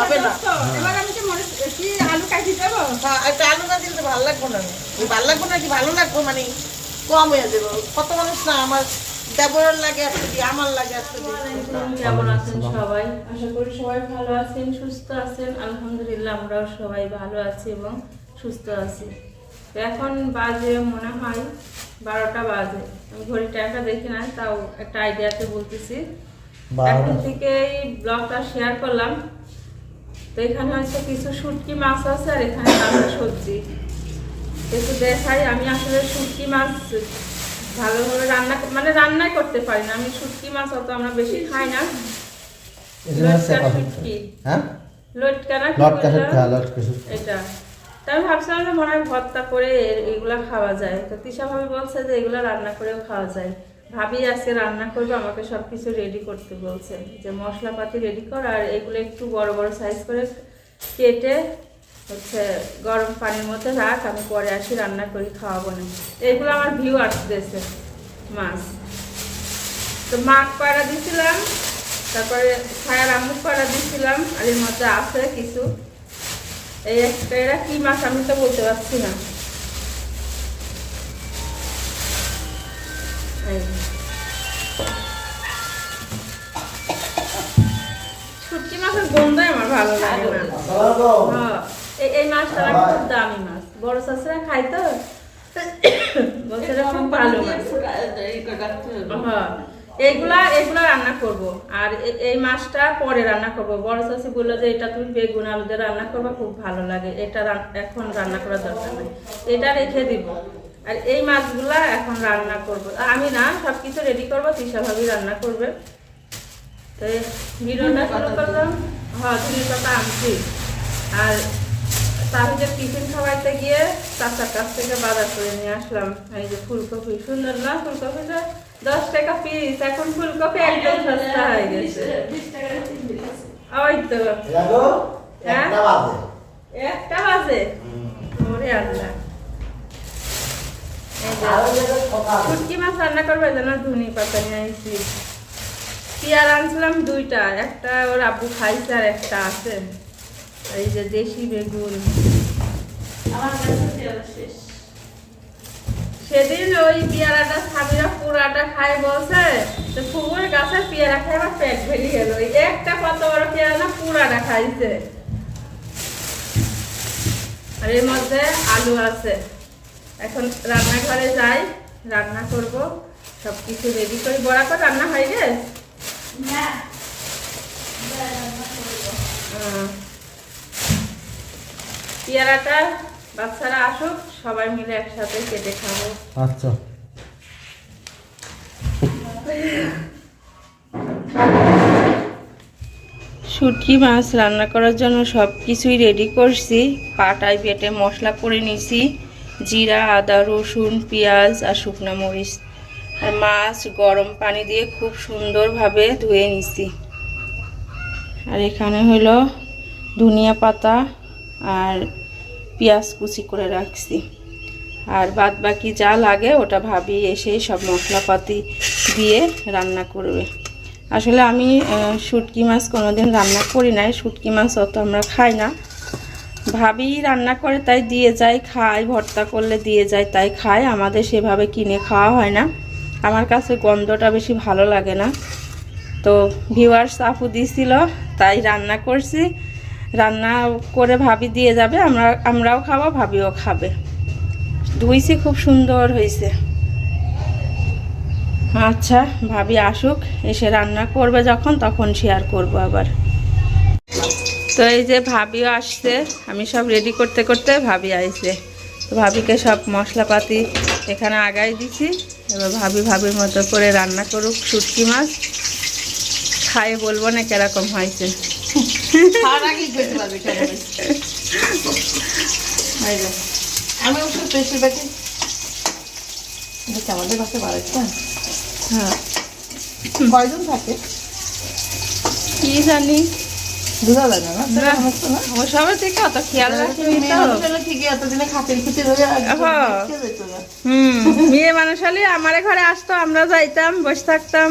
হবে না। এবার আমি কি মরিচ কি আলু কাটি দেবো? হ্যাঁ, একটা আলু না দিলে তো ভালো লাগবে না। ভালো লাগবে না কি ভালো লাগবে? মানে কম হয়ে যাবে। কত মানুষ না আমার দেবরের লাগে একটা আমার লাগে একটা কেমন আছেন সবাই? আশা করি সবাই ভালো আছেন সুস্থ আছেন। আলহামদুলিল্লাহ আমরাও সবাই ভালো আছি এবং সুস্থ আছি। তো এখন বাজে মনে হয় বারোটা বাজে। আমি ঘড়ি টাইমটা দেখি না তাও একটা আইডিয়াতে বলতেছি। এখন থেকে এই ব্লগটা শেয়ার করলাম। তো এখানে হচ্ছে কিছু শুটকি মাছ আছে আর এখানে রান্না সবজি। একটু দেখাই আমি আসলে শুটকি মাছ ভালোভাবে রান্না মানে রান্নাই করতে পারি না। আমি শুটকি মাছ অত আমরা বেশি খাই না। শুটকি। হ্যাঁ? এটা। তা আমি ভাবছিলাম যে মনে হয় ভর্তা করে এগুলা খাওয়া যায়। তো তিশা ভাবি বলছে যে এগুলা রান্না করেও খাওয়া যায়। ভাবি আজকে রান্না করবে, আমাকে সব কিছু রেডি করতে বলছে। যে মশলাপাতি রেডি কর, আর এগুলো একটু বড় বড় সাইজ করে কেটে হচ্ছে গরম পানির মধ্যে রাখ, আমি পরে আসি রান্না করি, খাওয়াবো না। এগুলো আমার ভিউ আসতেছে মাছ। তো মাছ কয়রা দিছিলাম, তারপরে ছায়ার আমুক কয়রা দিছিলাম, আর এর মধ্যে আছে কিছু। এই একটা, এরা কী মাছ আমি তো বলতে পারছি না। শুটকি মাছের গন্ধই আমার ভালো লাগে না। হ্যাঁ, এই- মাছটা আমার খুব দামি মাছ। বড় শাশুড়া খাই তো। খুব ভালো মাছ। হ্যাঁ, এইগুলা এগুলা রান্না করব। আর এই মাছটা পরে রান্না করব। বড় চাষি বলল যে এটা তুমি বেগুন আলু দিয়ে রান্না করবা খুব ভালো লাগে। এটা এখন রান্না করার দরকার নেই। এটা রেখে দিব। আর এই মাছগুলা এখন রান্না করব। আমি না সব কিছু রেডি করব তিশা ভাবি রান্না করবে। তো ভিডিওটা শুরু করলাম। হ্যাঁ তুমি কথা আনছি। আর তাহলে টিফিন খাওয়াইতে গিয়ে চাচার কাছ থেকে বাজার করে নিয়ে আসলাম। এই যে ফুলকপি সুন্দর না ফুলকপিটা দশ টাকা পিস এখন ফুলকপি একদম সস্তা হয়ে গেছে। ওই তো। হ্যাঁ? একটা বাজে। একটা বাজে? ওরে আল্লাহ এই যে আরও যেটা সকাল শুটকি মাছ রান্না করবে যেন ধুনি পাতা নিয়ে আইছি। পেয়ার আনছিলাম দুইটা একটা ওর আব্বু খাইছে আর একটা আছে। এই যে দেশি বেগুন। সেদিন ওই পেয়ারাটা স্বামীরা পুরাটা খাই বলছে তো ফুগুর গাছের পেয়ারা খাই আমার পেট ভেলি গেল। ওই একটা কত বড় পেয়ারা না পুরাটা খাইছে। আর এর মধ্যে আলু আছে। এখন রান্নাঘরে যাই রান্না করব সব কিছু রেডি করি বড়া করে রান্না হয় রে পেয়ারাটা বাচ্চারা আসুক সবাই মিলে একসাথে কেটে খাব। আচ্ছা। শুটকি মাছ রান্না করার জন্য সব কিছুই রেডি করছি। পাটায় বেটে মশলা করে নিছি। জিরা, আদা, রসুন, পেঁয়াজ আর শুকনো মরিচ। আর মাছ গরম পানি দিয়ে খুব সুন্দরভাবে ধুয়ে নিছি। আর এখানে হলো ধনিয়া পাতা আর পেঁয়াজ কুচি করে রাখছি। আর বাদ বাকি যা লাগে ওটা ভাবি এসে সব মশলাপাতি দিয়ে রান্না করবে। আসলে আমি শুটকি মাছ কোনোদিন রান্না করি নাই। শুটকি মাছ অত আমরা খাই না। ভাবি রান্না করে তাই দিয়ে যায় খাই ভর্তা করলে দিয়ে যায়, তাই খাই আমাদের সেভাবে কিনে খাওয়া হয় না। আমার কাছে গন্ধটা বেশি ভালো লাগে না। তো ভিউয়ার্স আপু দিছিল, তাই রান্না করছি। রান্না করে ভাবি দিয়ে যাবে, আমরা, আমরাও খাব, ভাবিও খাবে। ধুইছি, খুব সুন্দর হয়েছে আচ্ছা ভাবি আসুক, এসে রান্না করবে যখন, তখন শেয়ার করব আবার। তো এই যে ভাবিও আসছে আমি সব রেডি করতে করতে ভাবি আইছে। তো ভাবিকে সব মশলাপাতি এখানে আগাই দিছি এবার ভাবি ভাবির মতো করে রান্না করুক শুটকি মাছ। খায়ে বলব না কীরকম হয়েছে। আমাদের কাছে হ্যাঁ। কয়জন থাকে? কি জানি? বোঝা না? ও সবার থেকে অত খেয়াল রাখিনি ঠিকই এতদিনে খাতির হয়ে। হুম মেয়ে মানুষ হলে আমার ঘরে আসতো আমরা যাইতাম বসে থাকতাম।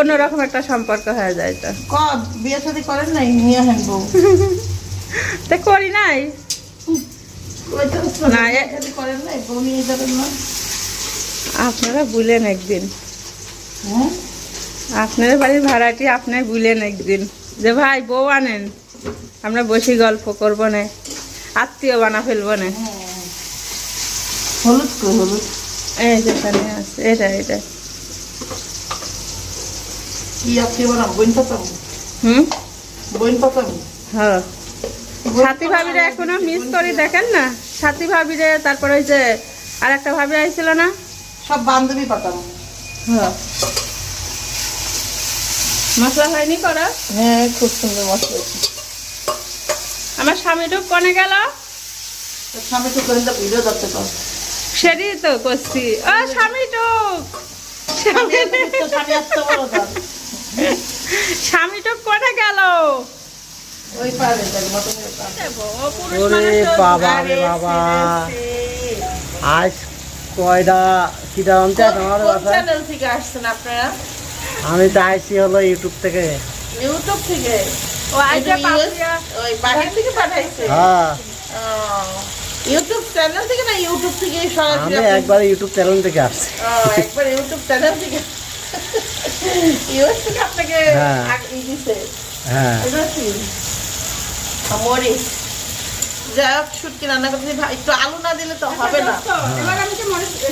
অন্যরকম একটা সম্পর্ক হয়ে যাইতো ক বিয়ে করেন নাই? নিয়ে হেন বউ। তা করি নাই। আপনারা বুলেন একদিন। হ্যাঁ? আপনার বাড়ির ভাড়াটি আপনি বুলেন একদিন। যে ভাই বউ আনেন। আমরা বসে গল্প করব না। আত্মীয় বানা ফেলব না। হলুদ হলুদ? এই আছে এটা এটা। কি আজকে বানাবো বইন পাতাম হুম? বইন পাতাম হ্যাঁ। সাথী ভাবিরা এখনও মিস করি দেখেন না? সাথী ভাবিরে তারপরে ওই যে আর একটা ভাবি আইছিল না? সব বান্ধবী পাতাম হ্যাঁ। মশলা হয়নি করা? হ্যাঁ খুব সুন্দর মশলা। আমার স্বামীটুক কনে গেল। স্বামী তো করে ভিডিও যাচ্ছে তো সেটি তো করছি। ও স্বামীটুক স্বামীটুক কনে গেল। পারে পারে। বাবা রে বাবা। আজ কয়টা বাসায় চ্যানেল থেকে আসছেন আপনারা? আমি তো আইসি হলো ইউটিউব থেকে। ইউটিউব থেকে? ও আইসা এটা ওই বাহির থেকে পাঠাইছে? হ্যাঁ। ইউটিউব চ্যানেল থেকে না ইউটিউব থেকে আমি সরাসরি আপনার- একবার ইউটিউব চ্যানেল থেকে আসছি। ও, একবার ইউটিউব চ্যানেল থেকে ইউএস থেকে আপনাকে হ্যাঁ। হ্যাঁ। মরিচ। শুটকি রান্না করতে একটু আলু না দিলে তো হবে না। তো, এবার আমি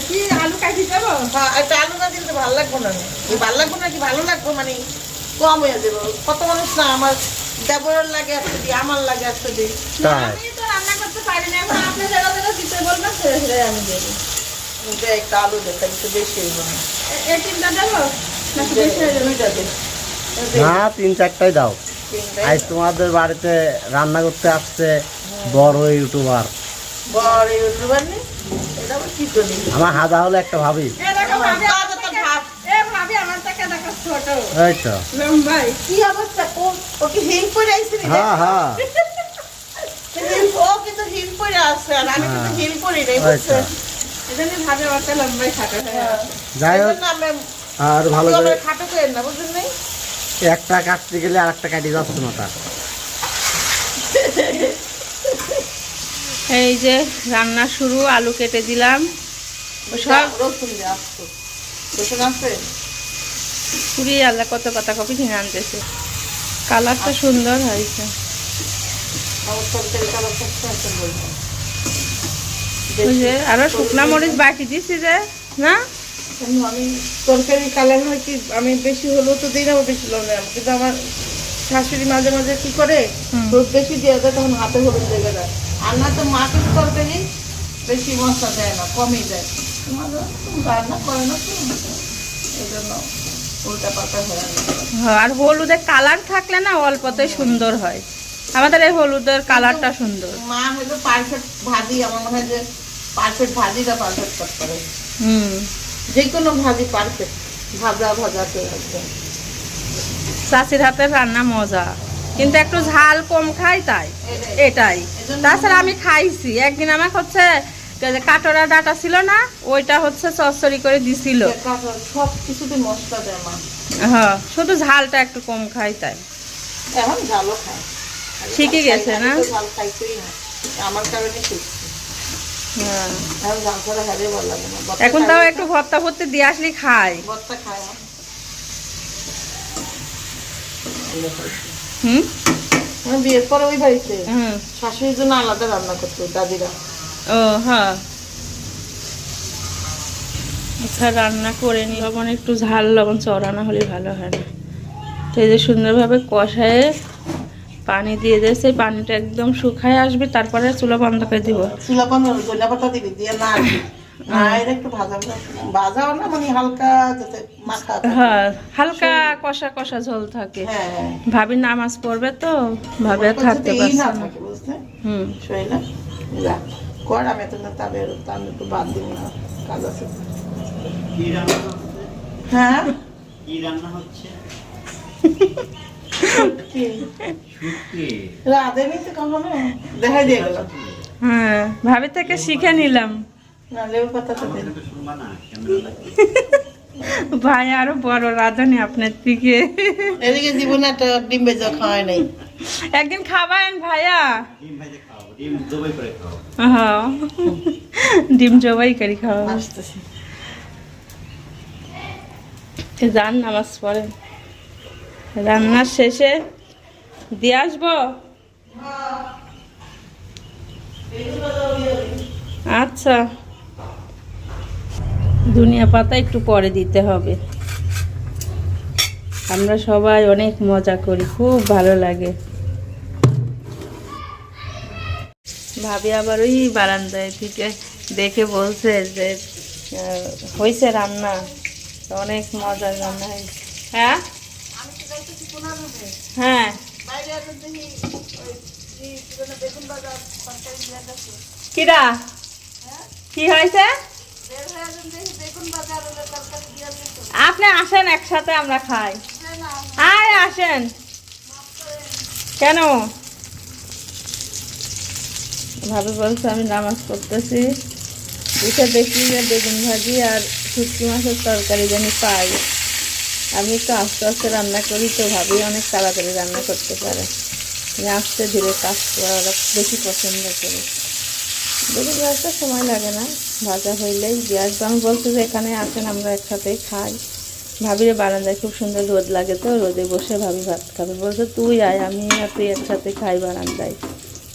কি আলু কাটি দেবো? হ্যাঁ একটু আলু না দিলে তো ভালো লাগবে না। ভালো লাগবে না কি ভালো লাগবে? মানে কম হয়ে যাবে। কত মানুষ না আমার দেবরের লাগে একটা দিই আমার লাগে একটা দিই আমি তো রান্না করতে পারি না এখন আপনি যেটা যেটা দিতে বলবেন সেটা আমি দেবো। একটা আলু একটু বেশি হইব না। এই তিনটা দেবো? নাকি বেশি হয়ে যাবে? দুইটা দে। না তিন চারটাই দাও। আজ তোমাদের বাড়িতে রান্না করতে আসছে বড় ইউটিউবার। বড় নেই আমার হাজা হলো একটা ভাবি। এ দেখো ভাবি দাদা আমার তো থেকে- ভাব। এ ভাবি আমার থেকে দেখো ছোট। এই তো। কি অবস্থা? ও ও কি হিল পরে আইছে হ্যাঁ হ্যাঁ। ও কিন্তু হিল পরে আছে আর আমি কিন্তু হ্যাঁ। হিল পরি নাই ওই এজন্য ভাবি আমারটা লম্বাই খাটো হয়ে যাই হোক আর ভালো করে খাটো করেন না বুঝলেন একটা কাটতে গেলে আর একটা কাটি যাচ্ছে না তার। এই যে রান্না শুরু, আলু কেটে দিলাম। সব আল্লাহ কত কথা কপি কিনে আনতেছে। কালারটা সুন্দর হয়েছে। আরও শুকনা মরিচ বাকি দিছি যে, না? কেন? আমি তরকারি কালার হয় কি আমি বেশি হলেও তো দিই না বেশি লবণ। দেয় কিন্তু আমার শাশুড়ি মাঝে মাঝে কি করে। হলুদ বেশি দিয়ে দেয় তখন হাতে হলুদ লেগে যায় আর না তো মা কিন্তু তরকারি বেশি মশলা দেয় না কমই দেয়। মাঝে রান্না করে না তো এই জন্য হ্যাঁ, আর হলুদের কালার থাকলে না অল্পতে সুন্দর হয়। আমাদের এই হলুদের কালারটা সুন্দর। মা হয়তো পারফেক্ট ভাজি আমার মনে হয় যে পারফেক্ট ভাজিটা পারফেক্ট করতে হুম। যে কোনো ভাজি পারফেক্ট ভাজা ভাজাতে একদম। চাষির হাতের রান্না মজা। কিন্তু একটু ঝাল কম খাই তাই। এটাই। তাছাড়া আমি খাইছি। একদিন আমার হচ্ছে কাটোরা ডাটা ছিল না ওইটা হচ্ছে চচ্চড়ি করে দিছিল। সব কিছুতে মশলা দেয় মা। হ্যাঁ শুধু ঝালটা একটু কম খাই তাই। এখন ঝালও খায়। আগে শিখে গেছে না? ঝাল খাইতেই না। আমার কারণে শিখছি এখন ভর্তা এখন তাও একটু ভর্তা ভর্তি দিয়ে আসলে খাই। হুম? বিয়ের পরে ওই বাড়িতে। শাশুড়ির জন্য আলাদা রান্না করতো দাদিরা। ও হ্যাঁ। আচ্ছা রান্না করে নি লবণ একটু ঝাল লবণ চড়ানো হলে ভালো হয় না। তো এই যে সুন্দরভাবে কষায়ে পানি দিয়ে দিয়ে সেই পানিটা একদম শুকায় আসবে তারপরে চুলা বন্ধ করে দিব। চুলা পান গলা পাতা দিবি দিয়ে না একটু ভাজা ভাজা ভাজাও না মানে হালকা যাতে মাখা থাকে। হ্যাঁ হালকা কষা কষা ঝোল থাকে। হ্যাঁ হ্যাঁ। ভাবি নামাজ পড়বে তো ভাবে থাকতে পারছে না হুম। শৈলা যা। কর আমি তো না তাহলে আমি একটু বাদ দিব না কাজ আছে। হ্যাঁ? কি রান্না হচ্ছে? হ্যাঁ ভাবি থেকে শিখে নিলাম। ভাই আরও বড় রাঁধুনি আপনার থেকে এদিকে জীবনে একটা ডিম বেজা খাওয়াই নাই। একদিন খাবায়েন ভাইয়া? ডিম ডিম জবাই করে খাও হ্যাঁ ডিম জবাই করি খাওয়া আসতেছি। যান নামাজ পড়ে রান্নার শেষে দিয়ে আসব? আচ্ছা। দুনিয়া পাতা একটু পরে দিতে হবে। আমরা সবাই অনেক মজা করি, খুব ভালো লাগে। ভাবি আবার ওই বারান্দায় থেকে দেখে বলছে যে হয়েছে রান্না। অনেক মজার রান্না হয়েছে। হ্যাঁ? হ্যাঁ। কিরা? কি হয়েছে? আপনি আসেন একসাথে আমরা খাই। আয় আসেন। কেন? ভাবে বলছে আমি নামাজ পড়তেছি। উঠে দেখি যে বেগুন ভাজি আর শুটকি মাছের তরকারি জানি পাই। আমি একটু আস্তে আস্তে রান্না করি তো ভাবি অনেক তাড়াতাড়ি রান্না করতে পারে। আমি আস্তে ধীরে কাজ করা বেশি পছন্দ করি। বেগুন ভাজতে সময় লাগে না, ভাজা হইলেই গ্যাস আমি বলছি যে এখানে আসেন, আমরা একসাথেই খাই। ভাবিরে বারান্দায় খুব সুন্দর রোদ লাগে তো, রোদে বসে ভাবি ভাত খাবে। বলছে, তুই আয়, আমি আর তুই একসাথে খাই বারান্দায়।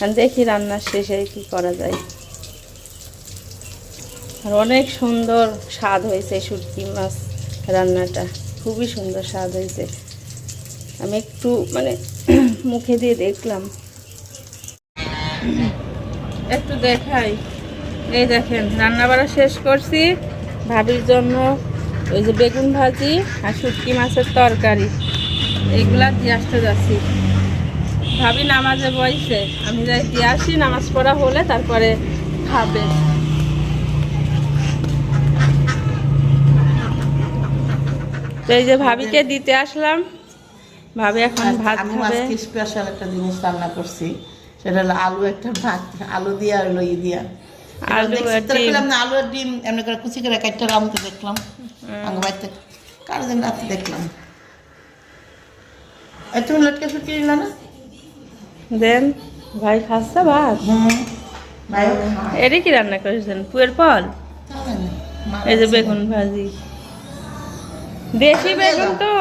আমি দেখি রান্নার শেষে কি করা যায়। আর অনেক সুন্দর স্বাদ হয়েছে শুটকি মাছ রান্নাটা। খুবই সুন্দর স্বাদ হয়েছে। আমি একটু মানে মুখে দিয়ে দেখলাম। একটু দেখাই। এই দেখেন রান্না বাড়া শেষ করছি। ভাবির জন্য ওই যে বেগুন ভাজি আর শুটকি মাছের তরকারি। এগুলা দিয়ে আসতে যাচ্ছি। ভাবি নামাজে বইছে। আমি যাই দিয়ে আসি, নামাজ পড়া হলে তারপরে খাবে। তো এই যে ভাবিকে দিতে আসলাম। ভাবি এখন ভাত আমি খাবে। আজকে স্পেশাল একটা জিনিস রান্না করছি। সেটা হলো আলু একটা ভাত আলু দিয়ে আর হলো ই দিয়া আলু। দেখলাম না আলু আর ডিম এমনি করে কুচি করে কাটতে রামতে দেখলাম। আঙ্গ বাড়িতে কার দিন রাতে দেখলাম। এই তুমি লটকে শুটকে নিল না? দেন ভাই খাচ্ছে ভাত। খায়। কি রান্না করেছেন? পুয়ের ফল? এই যে বেগুন ভাজি। দেশি বেগুন তো।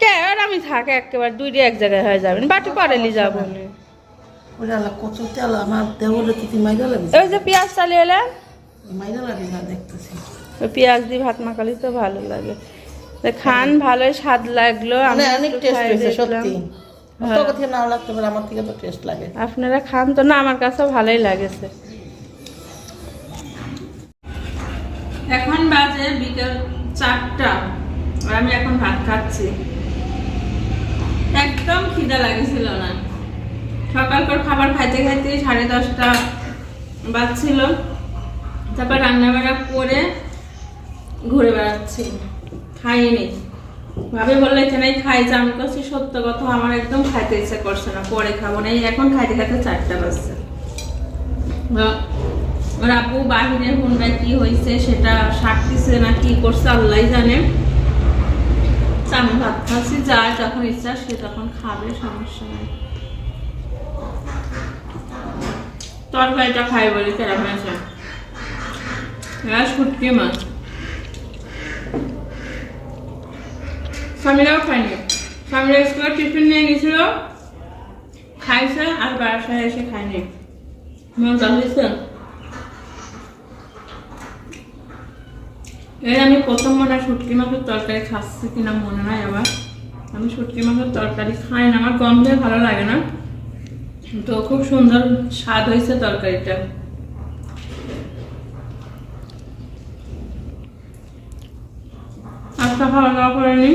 কে আর আমি থাকে একেবারে দুইটি এক জায়গায় হয়ে যাবেন বাটি পরেলি যাব। ওরে আল্লাহ কত তেল আমার দেওয়ারে তো মাইরা লাগবে ওই যে পেঁয়াজ চালিয়ে এলেন মাইরা লাগে না দেখতেছি। ওই পেঁয়াজ দিয়ে ভাত মাখালি তো ভালো লাগে। তা খান ভালোই স্বাদ লাগল। আমি অনেক টেস্ট খাই হয়েছে সত্যি। হ্যাঁ। তোর থেকে নাও লাগতে পারে আমার থেকে তো টেস্ট লাগে। আপনারা খান তো না আমার কাছেও ভালোই লাগেছে। এখন বাজে বিকেল চারটা। আর আমি এখন ভাত খাচ্ছি। একদম খিদা লাগেছিল না। সকাল পর খাবার খাইতে খাইতে সাড়ে দশটা বাজছিল। তারপর রান্না বান্না করে ঘুরে বেড়াচ্ছি। খাইনি। ভাবে বলল, এখানেই খাই যে। আমি করছি সত্য কথা, আমার একদম খাইতে ইচ্ছা করছে না। পরে খাব। না এখন খাইতে খাইতে চারটা বাজছে। ওর আপু বাহিরের হুন্ডায় কি হয়েছে সেটা সাকতেছে না কি করছে আল্লাহ জানে। আমি যার যখন ইচ্ছা সে তখন খাবে, সমস্যা মাছ স্বামীরাও স্বামীরা টিফিন নিয়ে গেছিল। খাইছে, আর বাসায় এসে মজা হয়েছে এই আমি প্রথম মনে হয় শুটকি মাছের তরকারি খাচ্ছি কিনা মনে হয় আবার। আমি শুটকি মাছের তরকারি খাই না, আমার গন্ধে ভালো লাগে না। তো খুব সুন্দর স্বাদ হয়েছে তরকারিটা। আচ্ছা খাওয়া দাওয়া করেনি